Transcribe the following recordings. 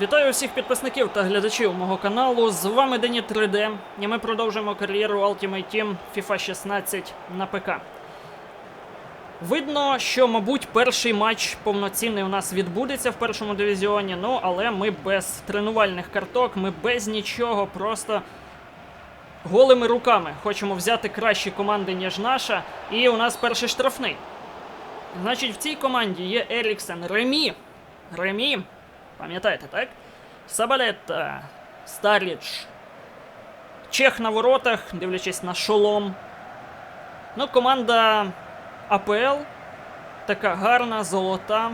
Вітаю всіх підписників та глядачів мого каналу. З вами Дені 3D, і ми продовжуємо кар'єру Ultimate Team FIFA 16 на ПК. Видно, що, мабуть, перший матч повноцінний у нас відбудеться в першому дивізіоні, ну але ми без тренувальних карток, ми без нічого, просто голими руками хочемо взяти кращі команди, ніж наша, і у нас перший штрафний. Значить, в цій команді є Еріксен, Ремі. Ремі, пам'ятаєте, так? Сабалетта, Старіч, Чех на воротах, дивлячись на шолом. Ну, команда АПЛ. Така гарна, золота.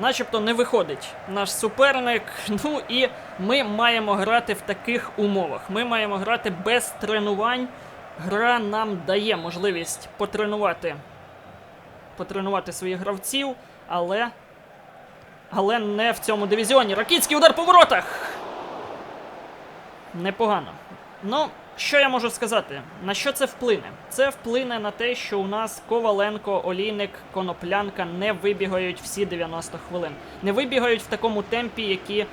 Начебто не виходить наш суперник. Ну і ми маємо грати в таких умовах. Ми маємо грати без тренувань. Гра нам дає можливість потренувати, потренувати своїх гравців, але. Але не в цьому дивізіоні. Ракітський удар по воротах! Непогано. Ну, що я можу сказати? На що це вплине? Це вплине на те, що у нас Коваленко, Олійник, Коноплянка не вибігають всі 90 хвилин. Не вибігають в такому темпі, які, е,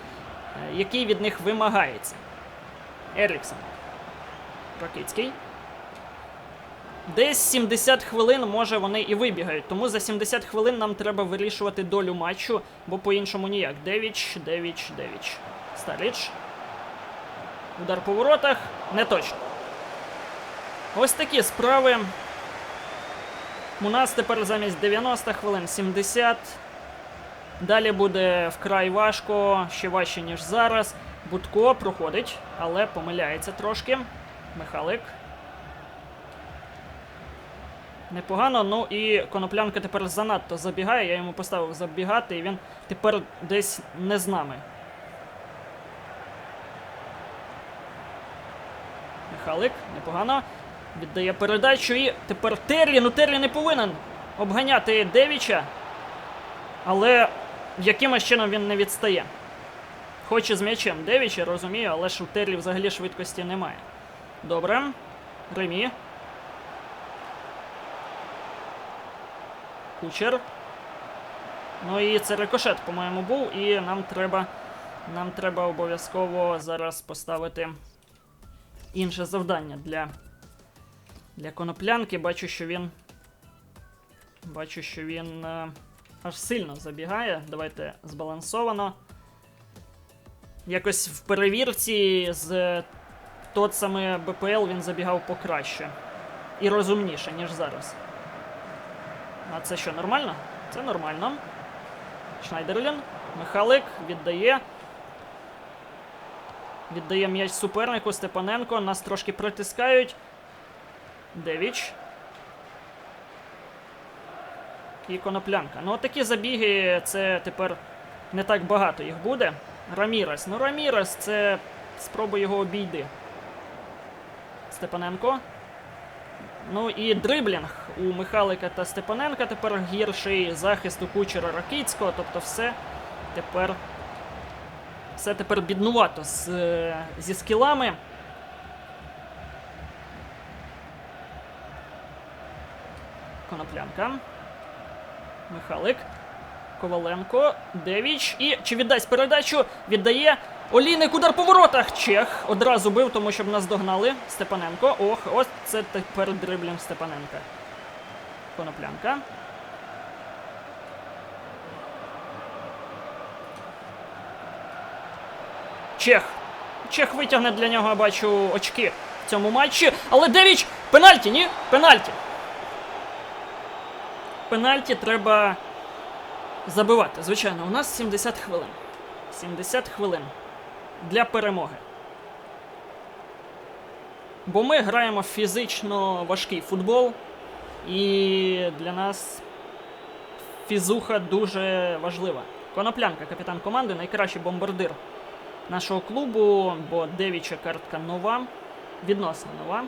який від них вимагається. Еріксон. Ракицький. Десь 70 хвилин, може, вони і вибігають. Тому за 70 хвилин нам треба вирішувати долю матчу, бо по-іншому ніяк. Девіч, Девіч, Девіч. Старіч. Удар по воротах. Не точно. Ось такі справи. У нас тепер замість 90 хвилин 70. Далі буде вкрай важко, ще важче, ніж зараз. Будко проходить, але помиляється трошки. Михалик. Непогано, ну і коноплянка тепер занадто забігає. Я йому поставив забігати, і він тепер десь не з нами. Михалик, непогано. Віддає передачу і тепер Террі. Ну Террі не повинен обганяти Девіча. Але якимось чином він не відстає. Хоче з м'ячем Девіча, розумію, але ж у Террі взагалі швидкості немає. Добре. Ремі. Кучер. Ну і це рикошет, по-моєму, був, і нам треба. Нам треба обов'язково зараз поставити інше завдання для. Для коноплянки. Бачу, що він. Бачу, що він е, аж сильно забігає. Давайте збалансовано. Якось в перевірці з тот саме БПЛ він забігав покраще. І розумніше, ніж зараз. А це що, нормально? Це нормально. Шнайдерлін. Михалик віддає. Віддає м'яч супернику Степаненко. Нас трошки притискають. Девіч. І коноплянка. Ну, такі забіги, це тепер не так багато їх буде. Рамірес. Ну, Рамірес це спроба його обійди. Степаненко. Ну і дриблінг у Михайлика та Степаненка тепер гірший захист у кучера Ракицького. Тобто все тепер. Все тепер біднувато з, зі скілами. Коноплянка. Михалик. Коваленко. Девіч. І чи віддасть передачу? Віддає. Олійник удар по воротах. Чех одразу бив, тому щоб нас догнали. Степаненко. Ох, ось це тепер дриблінг Степаненка. Коноплянка. Чех. Чех витягне для нього, я бачу, очки в цьому матчі. Але Девіч! Пенальті, ні? Пенальті. Пенальті треба забивати. Звичайно, у нас 70 хвилин. 70 хвилин для перемоги. Бо ми граємо фізично важкий футбол, і для нас фізуха дуже важлива. Коноплянка, капітан команди, найкращий бомбардир нашого клубу, бо девіча картка нова, відносно нова.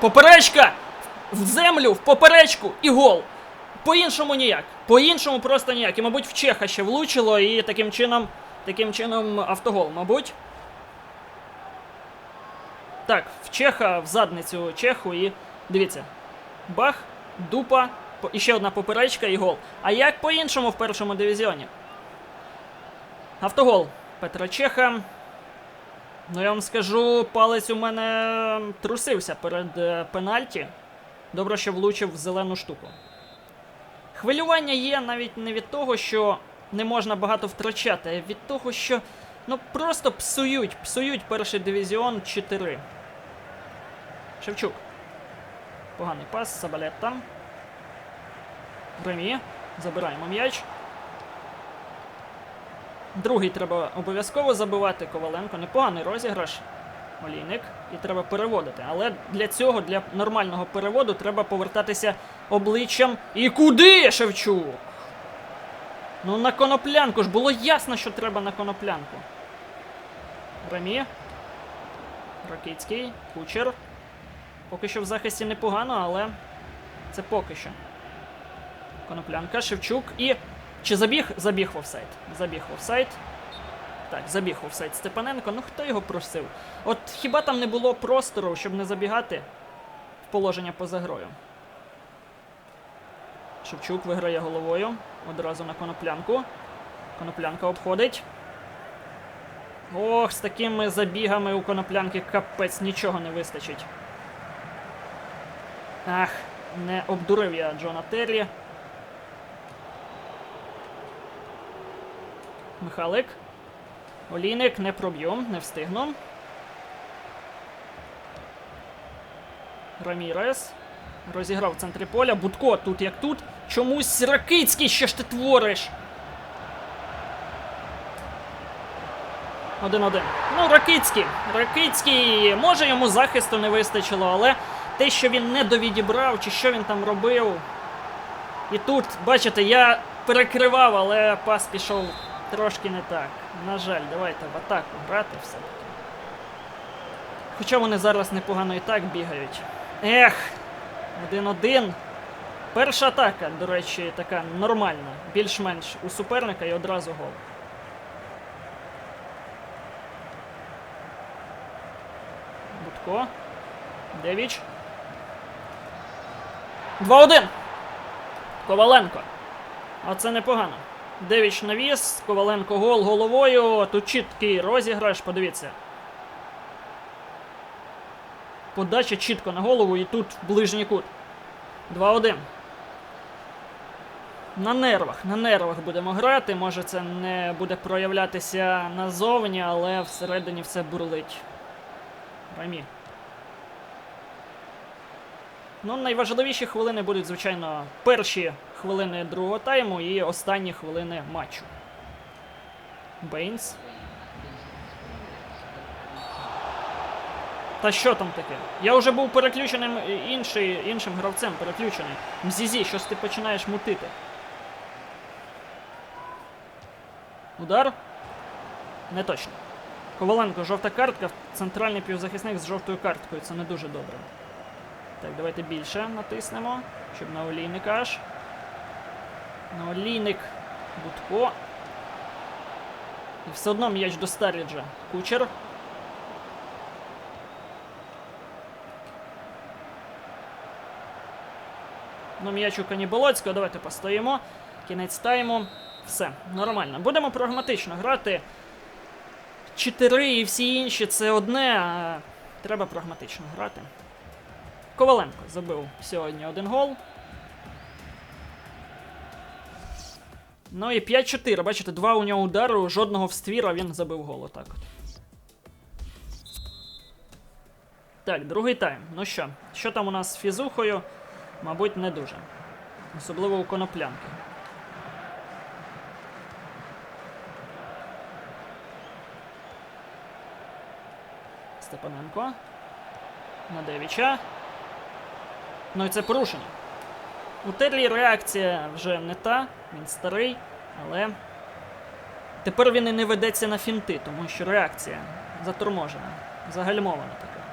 Поперечка! В землю, в поперечку і гол. По-іншому ніяк. По-іншому просто ніяк. І, мабуть, в Чеха ще влучило, і таким чином. Таким чином автогол, мабуть. Так, в Чеха в задницю Чеху і. Дивіться. Бах. Дупа. І ще одна поперечка і гол. А як по-іншому в першому дивізіоні? Автогол Петра Чеха. Ну, я вам скажу, палець у мене трусився перед е, пенальті. Добре, що влучив в зелену штуку. Хвилювання є навіть не від того, що не можна багато втрачати, а від того, що ну просто псують, псують перший дивізіон 4. Шевчук. Поганий пас, Сабалетта. Ремі. Забираємо м'яч. Другий треба обов'язково забивати Коваленко. Непоганий розіграш. Олійник. І треба переводити. Але для цього, для нормального переводу, треба повертатися обличчям. І куди, Шевчук? Ну на коноплянку ж було ясно, що треба на коноплянку. Ремі. Ракицький. Кучер. Поки що в захисті непогано, але це поки що. Коноплянка, Шевчук і. Чи забіг? Забіг в офсайд. Забіг в офсайд. Так, забіг офсайд Степаненко. Ну хто його просив? От хіба там не було простору, щоб не забігати в положення поза грою? Шевчук виграє головою. Одразу на коноплянку. Коноплянка обходить. Ох, з такими забігами у коноплянки капець нічого не вистачить. Ах, не обдурив я Джона Террі. Михалик. Олійник не проб'ю, не встигну. Рамірес. Розіграв в центрі поля. Будко тут як тут. Чомусь Ракицький, що ж ти твориш? Один-один. Ну, Ракицький. Ракицький. Може йому захисту не вистачило, але те, що він не довідібрав, чи що він там робив. І тут, бачите, я перекривав, але пас пішов трошки не так. На жаль, давайте в атаку грати все-таки. Хоча вони зараз непогано і так бігають. Ех! Один-один. Перша атака, до речі, така нормальна, більш-менш у суперника і одразу гол. Будко. Девіч. 2-1. Коваленко. Оце непогано. Девіч навіс, Коваленко гол головою. Тут чіткий розіграш, подивіться. Подача чітко на голову і тут ближній кут. 2-1. На нервах, на нервах будемо грати. Може це не буде проявлятися назовні, але всередині все бурлить. Рамі. Ну, найважливіші хвилини будуть, звичайно, перші хвилини другого тайму і останні хвилини матчу. Бейнс. Та що там таке? Я вже був переключеним інший, іншим гравцем переключений. Мзізі, щось ти починаєш мутити. Удар. Не точно. Коваленко, жовта картка, центральний півзахисник з жовтою карткою. Це не дуже добре. Так, давайте більше натиснемо, щоб на олійника аж. На олійник Будко. І все одно м'яч до Старіджа. Кучер. Ну, м'яч у Каніболоцького, давайте постоїмо. Кінець тайму. Все, нормально. Будемо прагматично грати. Чотири і всі інші це одне, а треба прагматично грати. Коваленко забив сьогодні один гол. Ну і 5-4. Бачите, два у нього удару, жодного в ствір, а він забив гол. Отак. Так, другий тайм. Ну що, що там у нас з фізухою? Мабуть, не дуже. Особливо у коноплянки. Степаненко. На Девіча. Ну і це порушення. У Терлі реакція вже не та, він старий, але тепер він і не ведеться на фінти, тому що реакція заторможена, загальмована така.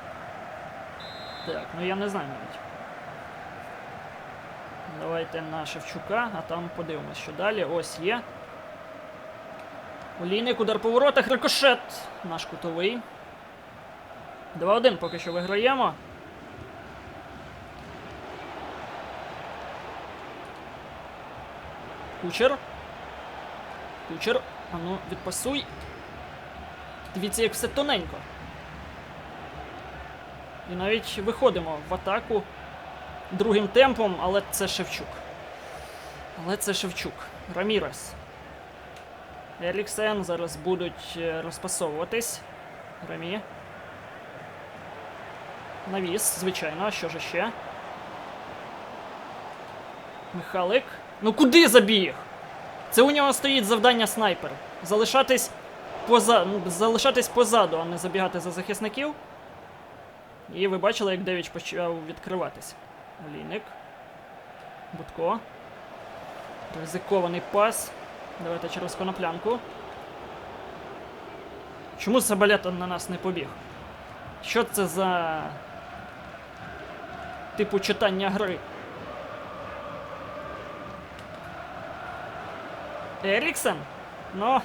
Так, ну я не знаю навіть. Давайте на Шевчука, а там подивимось, що далі. Ось є. Олійник, удар по воротах, рикошет. Наш кутовий. 2-1 поки що виграємо. Кучер. Кучер. Ану, відпасуй. Дивіться, як все тоненько. І навіть виходимо в атаку другим темпом, але це Шевчук. Але це Шевчук. Рамірес. Еріксен зараз будуть е, розпасовуватись. Рамі. Навіс, звичайно, що ж ще? Михалик. Ну куди забіг? Це у нього стоїть завдання снайпер. Залишатись поза... ну, залишатись позаду, а не забігати за захисників. І ви бачили, як Девіч почав відкриватись. Олійник. Будко. Ризикований пас. Давайте через коноплянку. Чому Сабалета на нас не побіг? Що це за типу читання гри? Еріксен? Ну,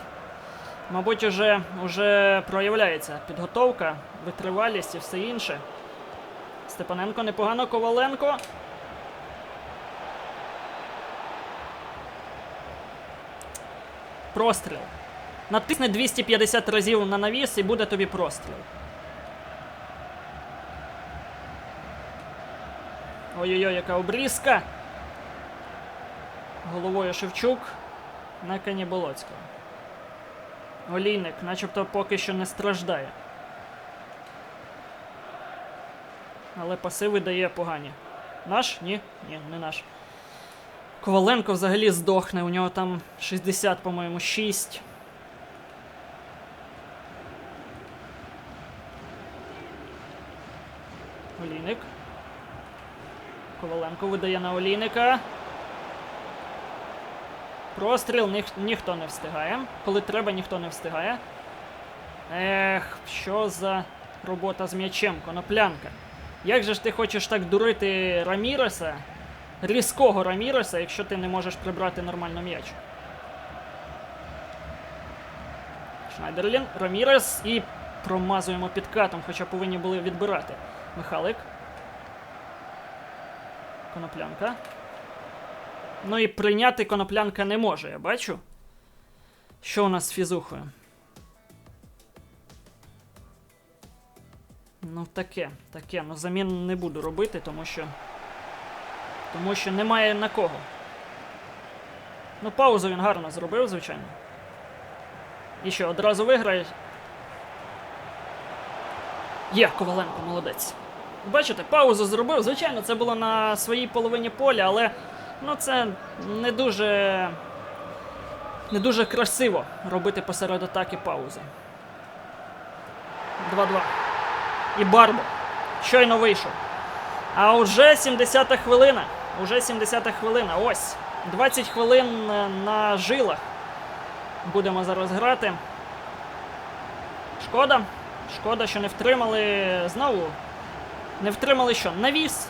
мабуть, уже, уже проявляється підготовка, витривалість і все інше. Степаненко непогано, Коваленко. Простріл. Натисни 250 разів на навіс і буде тобі простріл. Ой-ой-ой, яка обрізка. Головою Шевчук на коні Болоцького. Олійник, начебто поки що не страждає. Але паси видає погані. Наш? Ні? Ні, не наш. Коваленко взагалі здохне, у нього там 60, по-моєму, 6. Олійник. Коваленко видає на Олійника. Простріл ніх, ніхто не встигає. Коли треба, ніхто не встигає. Ех, що за робота з м'ячем, коноплянка. Як же ж ти хочеш так дурити Раміреса? Різкого Раміреса, якщо ти не можеш прибрати нормально м'яч. Шнайдерлін, Рамірес і промазуємо підкатом, хоча повинні були відбирати. Михалик. Коноплянка. Ну і прийняти коноплянка не може, я бачу. Що у нас з фізухою? Ну, таке, таке. Ну, замін не буду робити, тому що. Тому що немає на кого. Ну, паузу він гарно зробив, звичайно. І що, одразу виграє. Є, Коваленко, молодець. Бачите, паузу зробив. Звичайно, це було на своїй половині поля, але ну це не дуже. Не дуже красиво робити посеред атаки паузи. 2-2. І Барбо. Щойно вийшов. А вже 70-та хвилина. Уже 70-та хвилина. Ось. 20 хвилин е, на жилах. Будемо зараз грати. Шкода. Шкода, що не втримали знову. Не втримали що? Навіс.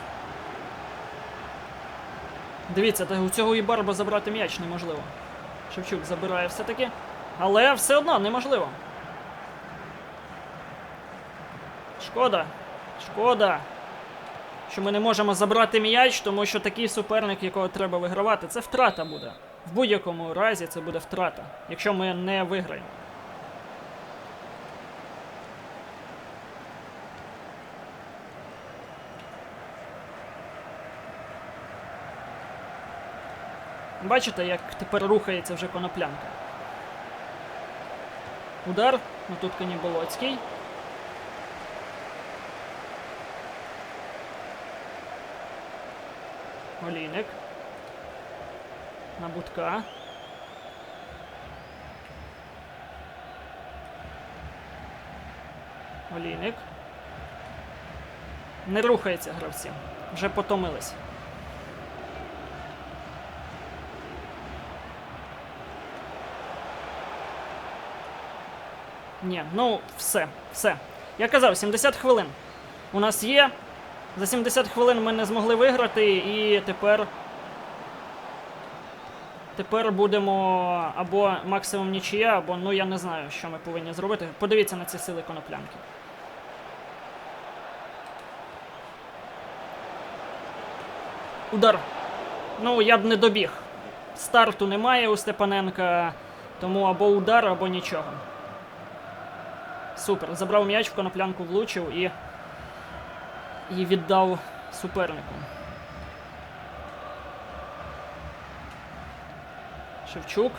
Дивіться, у цього і Барбо забрати м'яч неможливо. Шевчук забирає все-таки. Але все одно неможливо. Шкода. Шкода. Що ми не можемо забрати м'яч, тому що такий суперник, якого треба вигравати, це втрата буде. В будь-якому разі це буде втрата, якщо ми не виграємо. Бачите, як тепер рухається вже коноплянка. Удар, ну тут Каніболоцький. Олійник. На будка. Олійник. Не рухається гравці. Вже потомились. Ні, ну все, все. Я казав, 70 хвилин. У нас є. За 70 хвилин ми не змогли виграти, і тепер. Тепер будемо або максимум нічия, або ну я не знаю, що ми повинні зробити. Подивіться на ці сили коноплянки. Удар. Ну, я б не добіг. Старту немає у Степаненка, тому або удар, або нічого. Супер. Забрав м'яч, в коноплянку влучив і. і віддав супернику. Шевчук.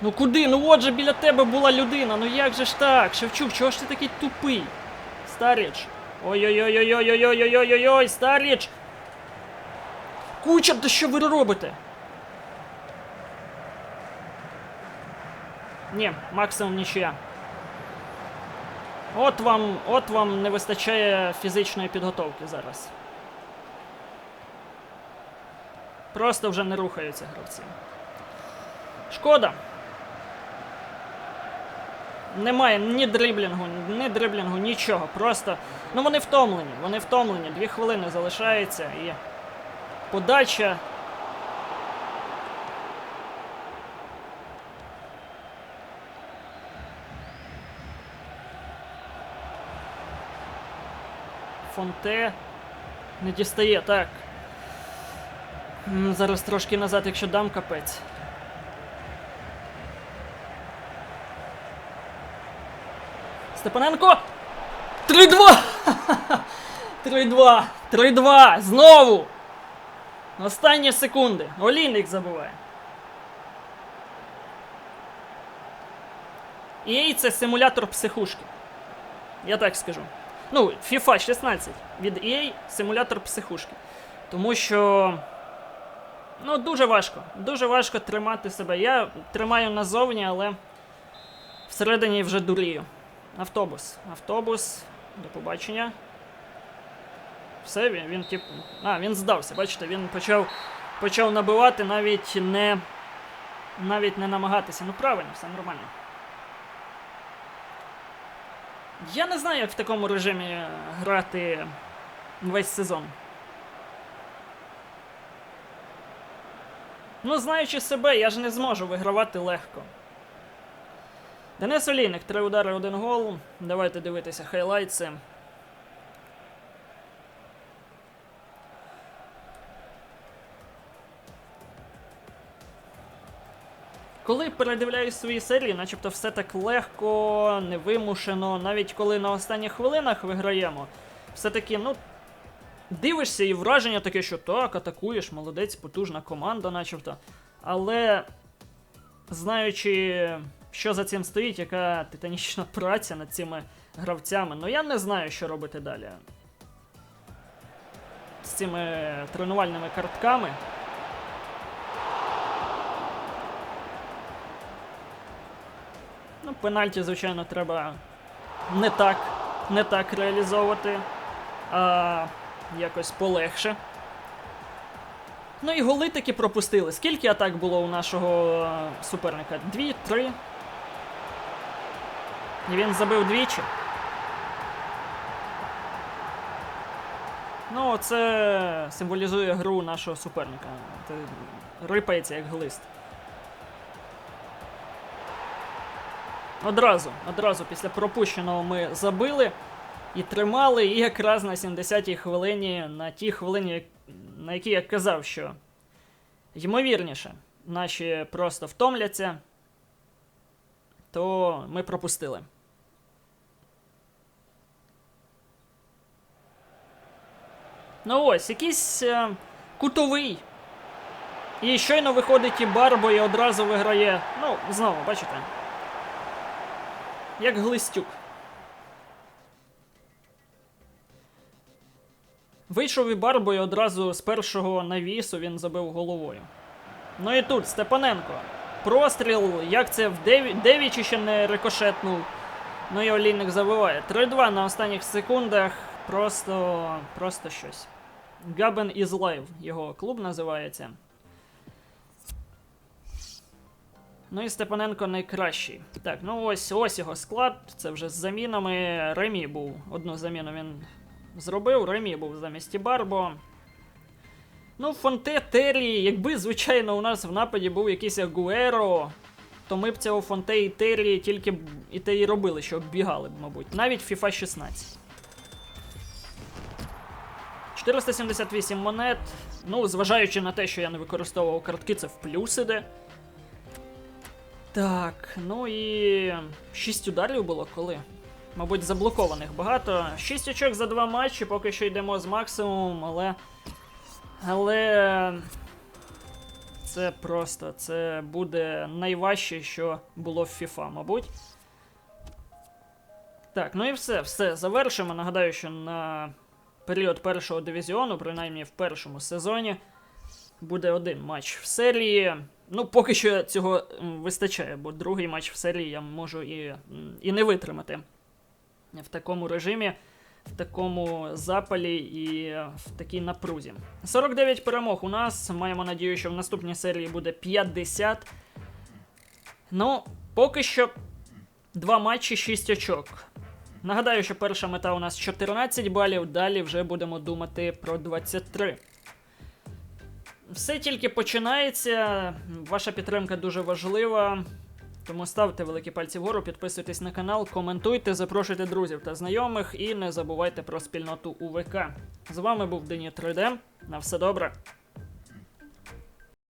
Ну куди? Ну от же біля тебе була людина. Ну як же ж так? Шевчук, чого ж ти такий тупий? Старіч. Ой-ой-ой-ой-ой-ой-ой-ой-ой, Старіч! Кучер, да що ви робите? Ні, максимум нічия. От вам, от вам не вистачає фізичної підготовки зараз. Просто вже не рухаються гравці. Шкода. Немає ні дриблінгу, ні дриблінгу, нічого. Просто. Ну вони втомлені, вони втомлені. Дві хвилини залишається і. Подача. Фонте не дістає, так. Зараз трошки назад, якщо дам капець. Степаненко! 3-2! 3-2! 3-2! Знову! Останні секунди. Олійник забуває. EA це симулятор психушки. Я так скажу. Ну, FIFA 16 від EA симулятор психушки. Тому що. Ну, дуже важко. Дуже важко тримати себе. Я тримаю назовні, але всередині вже дурію. Автобус. Автобус. До побачення. Все, він, він тип. А, він здався, бачите, він почав почав набивати, навіть не. Навіть не намагатися. Ну правильно, все нормально. Я не знаю, як в такому режимі грати весь сезон. Ну, знаючи себе, я ж не зможу вигравати легко. Денис Олійник, три удари, один гол. Давайте дивитися хайлайтси. Коли передивляюсь свої серії, начебто все так легко, невимушено, навіть коли на останніх хвилинах виграємо, все-таки, ну, дивишся і враження таке, що так, атакуєш, молодець, потужна команда, начебто. Але знаючи, що за цим стоїть, яка титанічна праця над цими гравцями, ну я не знаю, що робити далі. З цими тренувальними картками. Пенальті, звичайно, треба не так, не так реалізовувати, а якось полегше. Ну і голи таки пропустили. Скільки атак було у нашого е, суперника? Дві, три. І він забив двічі. Ну, це символізує гру нашого суперника. Рипається як глист. Одразу, одразу після пропущеного ми забили і тримали, і якраз на 70-й хвилині, на тій хвилині, на якій я казав, що ймовірніше, наші просто втомляться, то ми пропустили. Ну ось, якийсь е, кутовий. І щойно виходить і Барбо і одразу виграє. Ну, знову, бачите. Як глистюк. Вийшов і Барбо і одразу з першого навісу він забив головою. Ну і тут Степаненко. Простріл, як це в Деві... Девічі ще не рикошетнув. Ну і Олійник забиває. 3-2 на останніх секундах. Просто. просто щось. Габен is live, його клуб називається. Ну і Степаненко найкращий. Так, ну ось ось його склад. Це вже з замінами. Ремі був. Одну заміну він зробив. Ремі був замість Барбо. Ну, Фонте Террі, якби, звичайно, у нас в нападі був якийсь Агуеро, то ми б цього Фонте і Террі тільки б і те і робили, що оббігали б, мабуть. Навіть FIFA 16. 478 монет. Ну, зважаючи на те, що я не використовував картки, це в плюс іде. Так, ну і 6 ударів було коли? Мабуть, заблокованих багато. 6 очок за два матчі, поки що йдемо з максимумом, але. Але. Це просто, це буде найважче, що було в FIFA, мабуть. Так, ну і все, все, завершимо. Нагадаю, що на період першого дивізіону, принаймні в першому сезоні, буде один матч в серії. Ну, поки що цього вистачає, бо другий матч в серії я можу і, і не витримати в такому режимі, в такому запалі і в такій напрузі. 49 перемог у нас. Маємо надію, що в наступній серії буде 50. Ну, поки що два матчі, 6 очок. Нагадаю, що перша мета у нас 14 балів, далі вже будемо думати про 23. Все тільки починається. Ваша підтримка дуже важлива. Тому ставте великі пальці вгору, підписуйтесь на канал, коментуйте, запрошуйте друзів та знайомих і не забувайте про спільноту УВК. З вами був Дені 3D. На все добре.